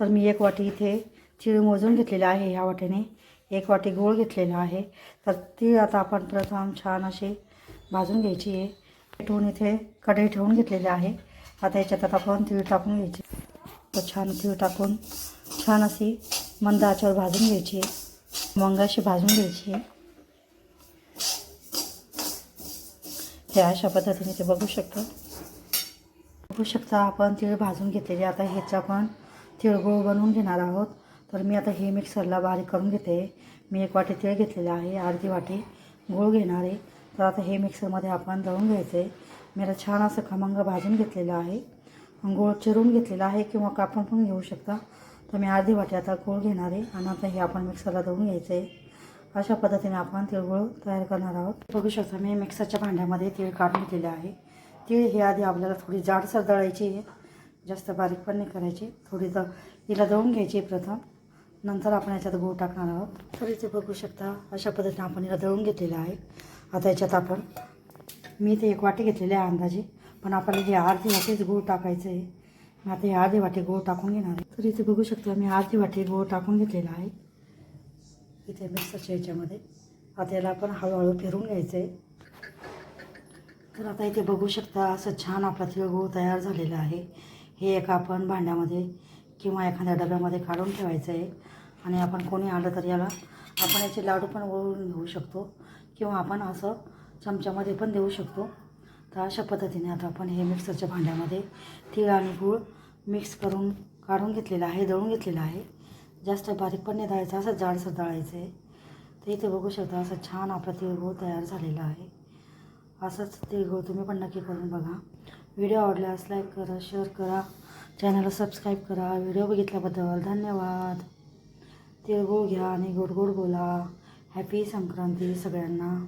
तर मी एक वाटी इथे तीळ मोजून घेतलेले आहे ह्या वाटीने. एक वाटी गूळ घेतलेला आहे. तर ती आता आपण प्रथम छान अशी भाजून घ्यायची आहे. ठेवून इथे कढई ठेवून घेतलेली आहे. आता याच्यात आता आपण तीळ टाकून घ्यायची. तर छान तीळ टाकून छान अशी मंद आचेवर भाजून घ्यायची आहे. मंगाशी अशी भाजून घ्यायची आहे. हे अशा पद्धतीने ते बघू शकतो. बघू शकता आपण तीळ भाजून घेतलेले आता ह्याचं आपण तिळगुळ बनवून घेणार आहोत. तर मी आता हे मिक्सरला बारीक करून घेते. मी एक वाटी तिळ घेतलेला आहे अर्धी वाटी गूळ घेणार आहे. तर आता हे मिक्सरमध्ये आपण दळून घ्यायचं. आहे मी आता छान असं खमंग भाजून घेतलेलं आहे. गूळ चिरून घेतलेला आहे किंवा कापून पण घेऊ शकता. तर मी अर्धी वाटी आता गूळ घेणार आहे आणि आता हे आपण मिक्सरला दळून घ्यायचं. आहे अशा पद्धतीने आपण तिळगुळ तयार करणार आहोत. बघू शकता मी मिक्सरच्या भांड्यामध्ये तीळ काढून घेतलेले आहे. तीळ हे आधी आपल्याला थोडी जाडसर दळायची आहे. जास्त बारीक पण नाही करायची. थोडी द हिला दळून घ्यायची प्रथम. नंतर आपण याच्यात गूळ टाकणार आहोत. तर इथे बघू शकता अशा पद्धतीने आपण हिला दळून घेतलेलं आहे. आता याच्यात आपण मी ते एक वाटी घेतलेली आहे अंदाजे. पण आपल्याला जे अर्धी वाटीच गूळ टाकायचं आहे मी आता हे अर्धी वाटी गूळ टाकून घेणार आहे. तर इथे बघू शकता मी अर्धी वाटी गूळ टाकून घेतलेला आहे. इथे मिक्सरच्या याच्यामध्ये. आता याला आपण हळूहळू फिरून घ्यायचं आहे. तर आता इथे बघू शकता असं छान आपला तिळगुळ तयार झालेला आहे. हे एक आपण भांड्यामध्ये किंवा एखाद्या डब्यामध्ये काढून ठेवायचं आहे. आणि आपण कोणी आलं तर याला आपण याचे लाडू पण वळून घेऊ शकतो किंवा आपण असं चमच्यामध्ये पण देऊ शकतो. तर अशा पद्धतीने आता आपण हे मिक्सरच्या भांड्यामध्ये तीळ आणि गूळ मिक्स करून काढून घेतलेलं आहे दळून घेतलेलं आहे. जास्त बारीक पण नाही दळायचं असं जाडसर दळायचं आहे. तर इथे बघू शकता असं छान आपला तिळगूळ तयार झालेला आहे. असंच तिळगूळ तुम्ही पण नक्की करून बघा. व्हिडिओ आवडल्यास लाईक करा शेअर करा चॅनलला सबस्क्राईब करा. व्हिडिओ बघितल्याबद्दल धन्यवाद. तिळगुळ घ्या आणि गोड गोड बोला. हॅपी संक्रांती सगळ्यांना.